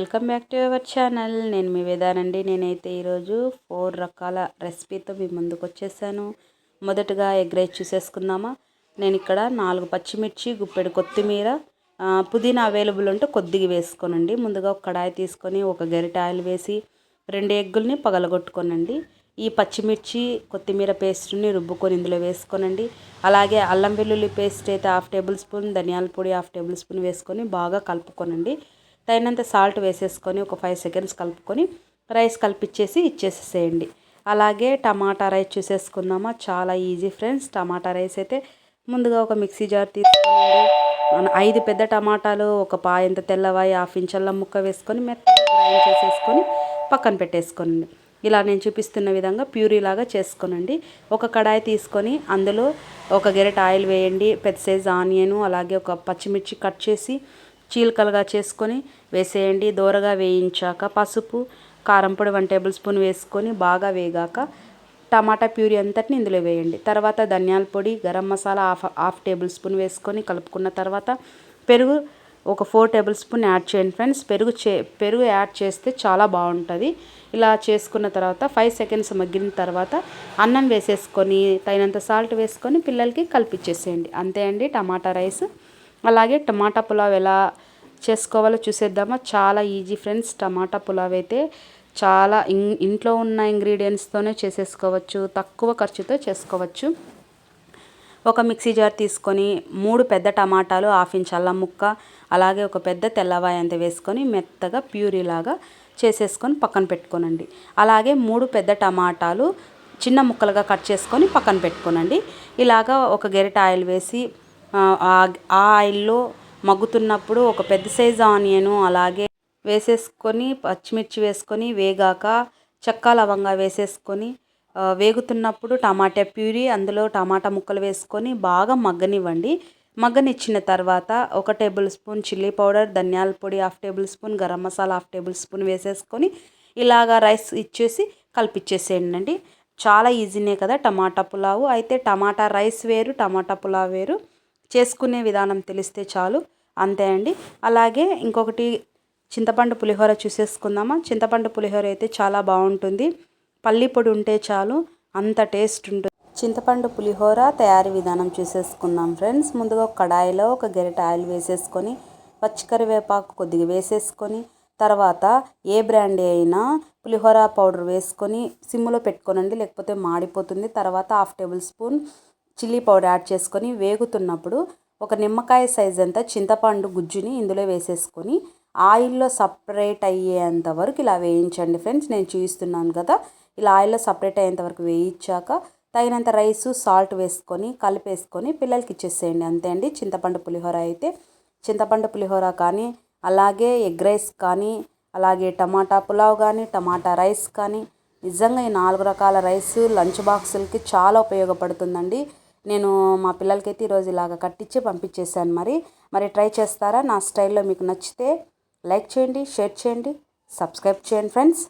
Welcome back to our channel. నేను మీ వేదానండి. నేనైతే ఈరోజు ఫోర్ రకాల రెసిపీతో మీ ముందుకు వచ్చేసాను. మొదటగా ఎగ్ రైస్ చూసేసుకుందామా? నేను ఇక్కడ నాలుగు పచ్చిమిర్చి గుప్పెడు కొత్తిమీర పుదీనా అవైలబుల్ ఉంటే కొద్దిగా వేసుకోనండి. ముందుగా ఒక కడాయి తీసుకొని ఒక గరిట ఆయిల్ వేసి రెండు ఎగ్గుల్ని పగలగొట్టుకోనండి. ఈ పచ్చిమిర్చి కొత్తిమీర పేస్ట్ని రుబ్బుకొని ఇందులో వేసుకోనండి. అలాగే అల్లం వెల్లుల్లి పేస్ట్ అయితే హాఫ్ టేబుల్ స్పూన్ ధనియాల పొడి హాఫ్ టేబుల్ స్పూన్ వేసుకొని బాగా కలుపుకోనండి. తగినంత సాల్ట్ వేసేసుకొని ఒక ఫైవ్ సెకండ్స్ కలుపుకొని రైస్ కలిపిచ్చేసి ఇచ్చేసేయండి. అలాగే టమాటా రైస్ చూసేసుకుందామా? చాలా ఈజీ ఫ్రెండ్స్ టమాటా రైస్ అయితే ముందుగా ఒక మిక్సీ జార్ తీసుకోండి. మన ఐదు పెద్ద టమాటాలు ఒక పాయంత తెల్లవాయి హాఫ్ ఇంచ్ ముక్క వేసుకొని మెత్తగా గ్రైండ్ చేసేసుకొని పక్కన పెట్టేసుకోండి ఇలా నేను చూపిస్తున్న విధంగా ప్యూరీ లాగా చేసుకోనండి. ఒక కడాయి తీసుకొని అందులో ఒక గెరెట్ ఆయిల్ వేయండి. పెద్ద సైజ్ ఆనియన్ అలాగే ఒక పచ్చిమిర్చి కట్ చేసి చీలికలుగా చేసుకొని వేసేయండి. దూరగా వేయించాక పసుపు కారం పొడి వన్ టేబుల్ స్పూన్ వేసుకొని బాగా వేగాక టమాటా ప్యూరీ అంతటిని ఇందులో వేయండి. తర్వాత ధనియాల పొడి garam masala half half tablespoon వేసుకొని కలుపుకున్న తర్వాత పెరుగు ఒక ఫోర్ టేబుల్ స్పూన్ యాడ్ చేయండి ఫ్రెండ్స్. పెరుగు చే పెరుగు యాడ్ చేస్తే చాలా బాగుంటుంది. ఇలా చేసుకున్న తర్వాత ఫైవ్ సెకండ్స్ మగ్గిన తర్వాత అన్నం వేసేసుకొని తగినంత సాల్ట్ వేసుకొని పిల్లలకి కలిపిచ్చేసేయండి. అంతే అండి టమాటా రైస్. అలాగే టమాటా పులావ్ ఎలా చేసుకోవాలో చూసేద్దామా. చాలా ఈజీ ఫ్రెండ్స్ టమాటా పులావ్ అయితే చాలా ఇంట్లో ఉన్న ఇంగ్రీడియంట్స్తోనే చేసేసుకోవచ్చు తక్కువ ఖర్చుతో చేసుకోవచ్చు. ఒక మిక్సీ జార్ తీసుకొని మూడు పెద్ద టమాటాలు హాఫ్ ఇంచ్ అల్లం ముక్క అలాగే ఒక పెద్ద తెల్లవాయి అంత వేసుకొని మెత్తగా ప్యూరీ లాగా చేసేసుకొని పక్కన పెట్టుకోనండి. అలాగే మూడు పెద్ద టమాటాలు చిన్న ముక్కలుగా కట్ చేసుకొని పక్కన పెట్టుకోనండి. ఇలాగా ఒక గెరిట ఆయిల్ వేసి ఆ ఆ ఆయిల్లో మగ్గుతున్నప్పుడు ఒక పెద్ద సైజు ఆనియను అలాగే వేసేసుకొని పచ్చిమిర్చి వేసుకొని వేగాక చెక్క లవంగా వేసేసుకొని వేగుతున్నప్పుడు టమాటా ప్యూరీ అందులో టమాటా ముక్కలు వేసుకొని బాగా మగ్గనివ్వండి. మగ్గనిచ్చిన తర్వాత ఒక టేబుల్ స్పూన్ చిల్లీ పౌడర్ ధనియాల పొడి half tablespoon garam masala half tablespoon వేసేసుకొని ఇలాగా రైస్ ఇచ్చేసి కలిపిచ్చేసేయండి అండి చాలా ఈజీనే కదా టమాటా పులావు. అయితే టమాటా రైస్ వేరు టమాటా పులావ్ వేరు. చేసుకునే విధానం తెలిస్తే చాలు. అంతే అండి. అలాగే ఇంకొకటి చింతపండు పులిహోర చూసేసుకుందామా? చింతపండు పులిహోర అయితే చాలా బాగుంటుంది. పల్లి పొడి ఉంటే చాలు. అంత టేస్ట్ ఉంటుంది. చింతపండు పులిహోర తయారీ విధానం చూసేసుకుందాం ఫ్రెండ్స్. ముందుగా ఒక కడాయిలో ఒక గరిట ఆయిల్ వేసేసుకొని పచ్చికరివేపాకు కొద్దిగా వేసేసుకొని తర్వాత ఏ బ్రాండ్ అయినా పులిహోర పౌడర్ వేసుకొని సిమ్లో పెట్టుకోనండి లేకపోతే మాడిపోతుంది. తర్వాత half tablespoon chilli powder add చేసుకొని వేగుతున్నప్పుడు ఒక నిమ్మకాయ సైజ్ అంత చింతపండు గుజ్జుని ఇందులో వేసేసుకొని ఆయిల్లో సపరేట్ అయ్యేంత వరకు ఇలా వేయించండి ఫ్రెండ్స్. నేను చూపిస్తున్నాను కదా ఇలా ఆయిల్లో సపరేట్ అయ్యేంత వరకు వేయించాక తగినంత రైసు సాల్ట్ వేసుకొని కలిపేసుకొని పిల్లలకి ఇచ్చేసేయండి. అంతే అండి. చింతపండు పులిహోర అయితే చింతపండు పులిహోర కానీ అలాగే ఎగ్ రైస్ కానీ అలాగే టమాటా పులావ్ కానీ టమాటా రైస్ కానీ నిజంగా ఈ నాలుగు రకాల రైస్ లంచ్ బాక్సులకి చాలా ఉపయోగపడుతుందండి. నేను మా పిల్లలకైతే ఈరోజు ఇలాగ కట్టించి పంపించేసాను మరి. మరి ట్రై చేస్తారా? నా స్టైల్లో మీకు నచ్చితే లైక్ చేయండి షేర్ చేయండి సబ్స్క్రైబ్ చేయండి ఫ్రెండ్స్.